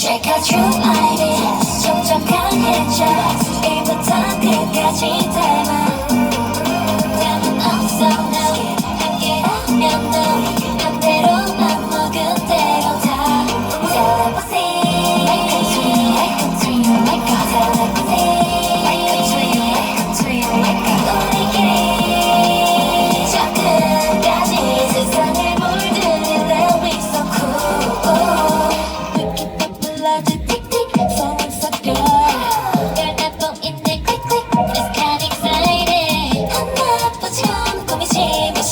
제가 좋아해 정작 강해져. 1부터 끝까지 대만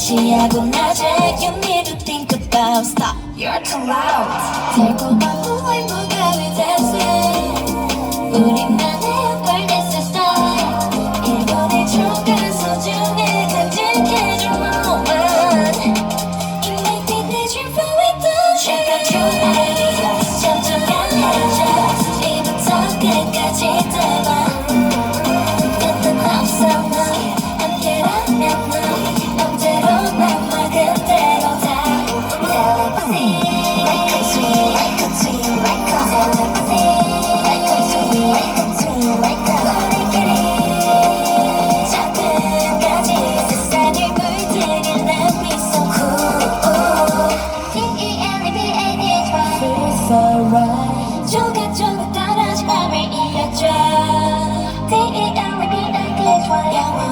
시하고 낮에 You need to think about. Stop, you're too loud 달콤한 후회 무가을 대세 우리